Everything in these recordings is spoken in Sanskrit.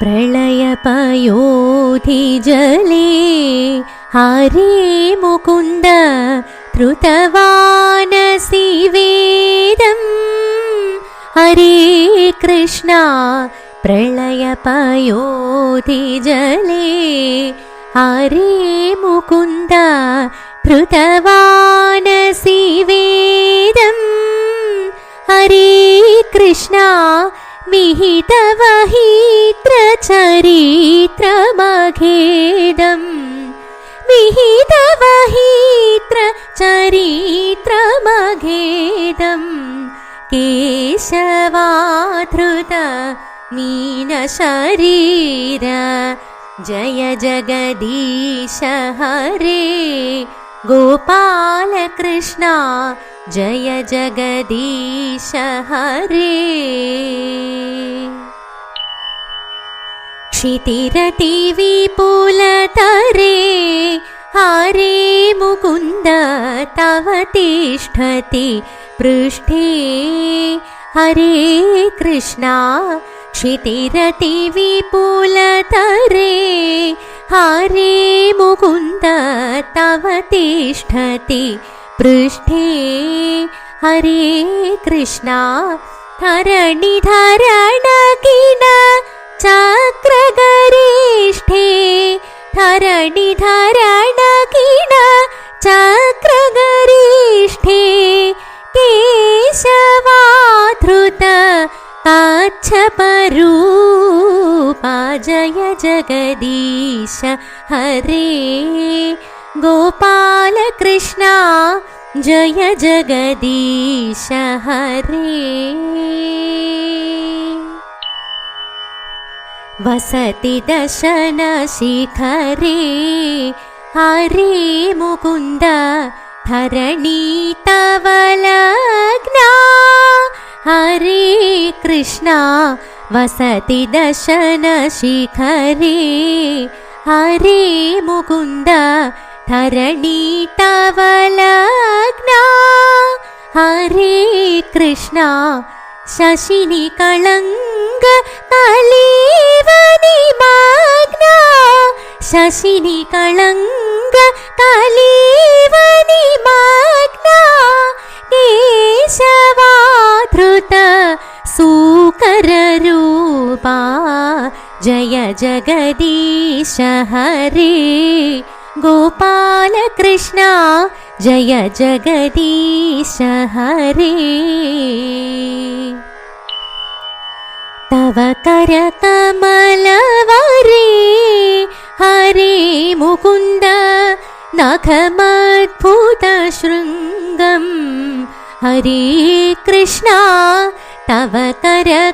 प्रलयपयोधिजले हरे मुकुन्द धृतवानसि वेदम्। हरे कृष्णा प्रलयपयोधिजले हरे मुकुन्द धृतवानसि वेदम्। हरे कृष्णा विहितवहीत्रचरित्रमखेदम् विहितवहीत्रचरित्रमघेदम् केशवाधृत मीनशरीर। जय जगदीश हरे। गोपालकृष्णा जय जगदीश हरे। क्षितिरतिविपुलतरे हरे मुकुन्द तव तिष्ठति पृष्ठे। हरे कृष्णा क्षितिरतिविपुलतरे हरे मुकुन्द तव तिष्ठति पृष्ठे हरे कृष्णा धरणिधरणकिन चक्रगरिष्ठे। धरणिधरणकिन चक्रगरिष्ठे। केशवाधृत काच्छपरूपा जय जगदीश हरे गोपालकृष्णा जय जगदीश हरे। वसति दशनशिखरे हरे मुकुन्द धरणी तव लग्ना। हरे कृष्णा वसति दशनशिखरे हरे मुकुन्द धरणी तव लग्ना हरे कृष्णा शशिनि कळङ्ग कलीवनिमग्ना शशिनि कळङ्ग कलीवनिमग्ना केशवाधृत सुकररूपा जय जगदीश हरे गोपालकृष्णा जय जगदीश हरे। तव करकमलवरे हरे मुकुन्द नखमद्भुतशृङ्गम् हरे कृष्णा तव करकमलवरे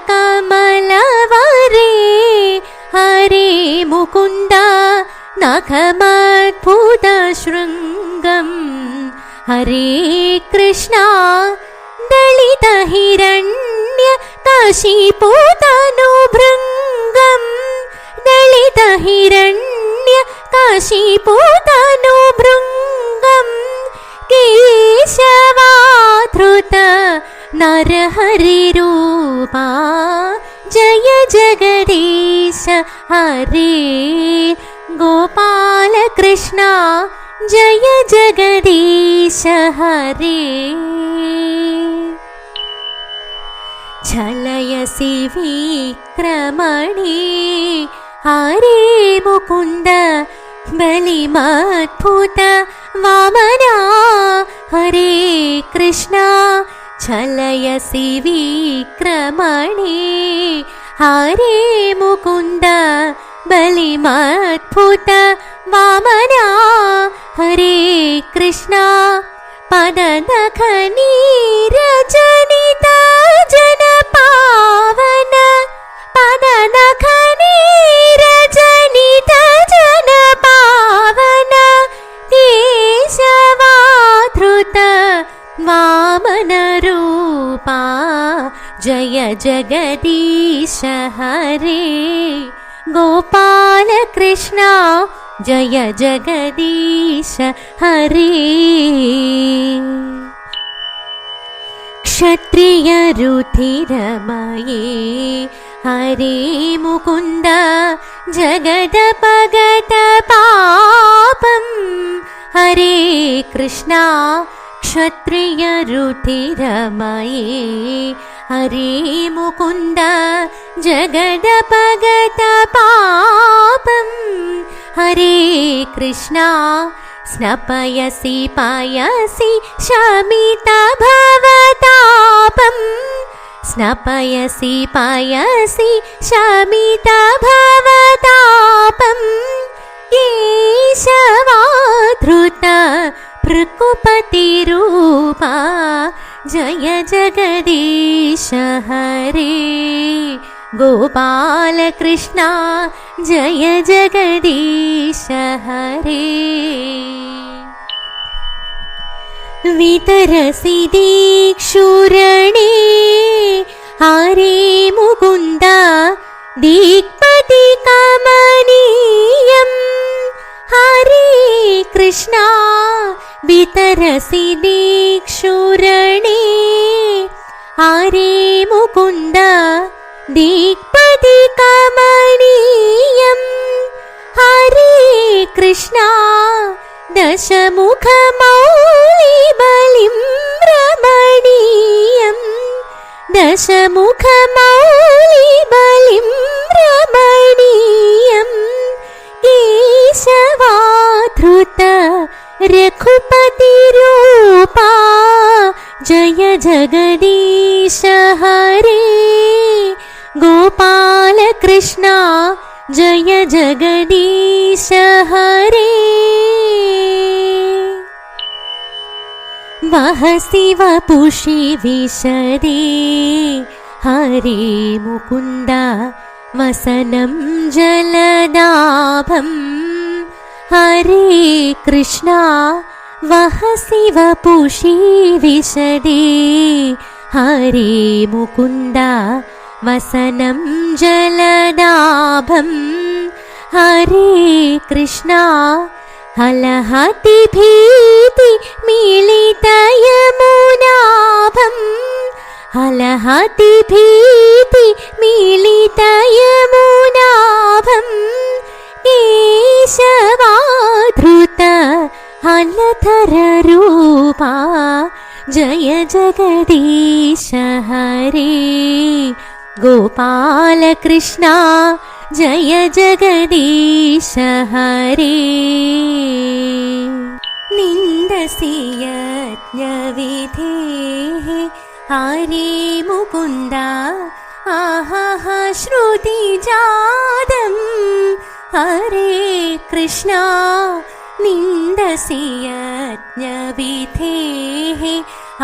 हरे मुकुन्द नखमद्भुतशृङ्गम् हरे कृष्णा दलितहिरण्य काशीपूतनुभृङ्गम् दलितहिरण्य काशीपूतनुभृङ्गम् केशवाधृत नरहरिरूपा जय जगदीश हरे गोपालकृष्णा जय जगदीश हरे। झलयसि विक्रमणे हरे मुकुन्द बलिमद्भुत वामना। हरे कृष्णा झलयसि विक्रमणे हरे मुकुन्द बलिमद्भुत वामना। हरे कृष्णा पदनखनीरजनिता जनपावन। पदनखनीरजनिता जनपावन। केशवाधृत वामनरूपा जय जगदीश हरे गोपालकृष्णा जय जगदीश हरे। क्षत्रियरुधिरमये हरे मुकुन्द जगदपगत पापम् हरे कृष्णा क्षत्रियरुधिरमये हरे मुकुन्द जगदपगत पापम् हरे कृष्णा स्नपयसि पायसि शमिता भवतापम् स्नपयसि पायसि शमिता भवतापम् केशवाधृत भृकुपतिरूपा जय जगदीश हरे गोपालकृष्णा जय जगदीश हरे वितरसि दीक्षुरणे हरे मुकुन्द दिक्पति कमनीयम् हरे कृष्णा वितरसि दीक्षुरणे हरे मुकुन्द कमनीयम् हरे कृष्णा दशमुखमौलिबलिं रमणीयम्। दशमुखमौलिबलिं रमणीयम्। केशवाधृत रघुपतिरूपा जय जगदीश हरे गोपालकृष्णा जय जगदीश हरे। वहसि वपुषि विशदे हरे मुकुन्द वसनं जलदाभम्। हरे कृष्णा वहसि वपुषि विशदे हरे मुकुन्द वसनं जलदाभम् हरे कृष्णा हलहति भीति मिलितयमुनाभम् हलहति भीति मिलितयमुनाभम् केशवाधृत हलधररूपा। जय जगदीश हरे गोपालकृष्णा जय जगदीश हरे निन्दसि यज्ञविधेः हरे मुकुन्द आहा श्रुतिजातम् हरे कृष्णा निन्दसि यज्ञविधेः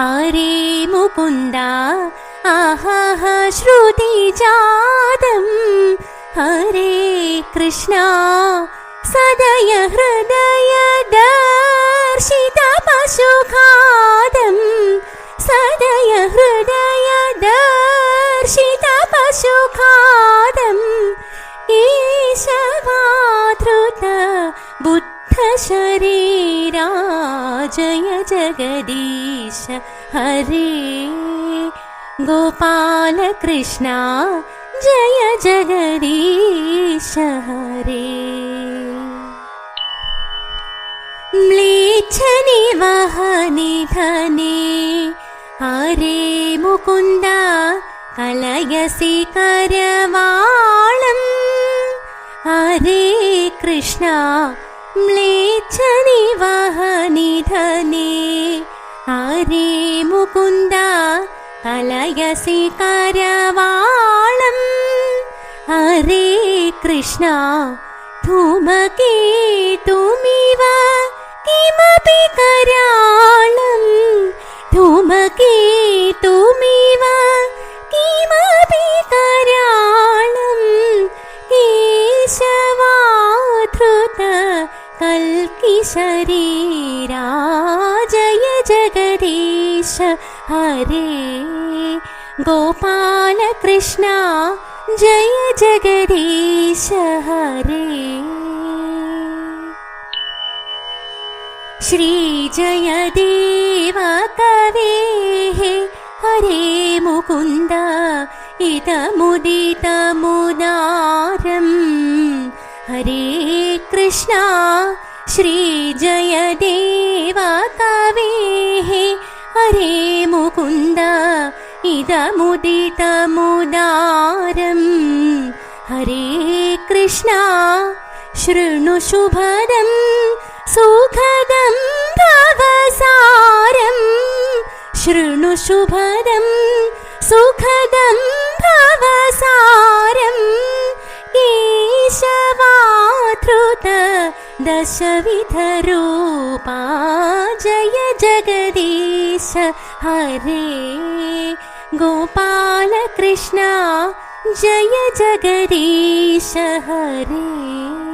हरे मुकुन्द आहा श्रुतिजातम् हरे कृष्णा सदय हृदय दर्शितपशुखादम् सदय हृदय दर्शितपशुखादम् ईशवाधृत बुद्धशरीरा जय जगदीश हरे गोपालकृष्णा जय जगदीश हरे म्लेच्छनिवहनिधने हरे मुकुन्द कलयसि करवाळम् हरे कृष्णा म्लेच्छनिवहनिधने हरे मुकुन्द അലയസി കരവാളം ഹരേ കൃഷ്ണ ധൂമകേതുമിവ കിമപി കരാളം ധൂമകേതുമിവ കിമപി കരാളം കേശവാധൃത കൽക്കിശരീ हरे। गोपालकृष्णा जय जगदीश हरे। श्रीजयदेव कवेः हरे मुकुन्द इदमुदितमुदारम्। हरे कृष्णा श्रीजयदेव कवेः हरे मुकुन्द इदमुदितमुदारम्। हरे कृष्णा शृणु शुभदं सुखदं भवसारम्। शृणु शुभदं सुखदं भवसारम्। केशवाधृत दशविधरूपा जय जगदीश हरे गोपालकृष्ण जय जगदीश हरे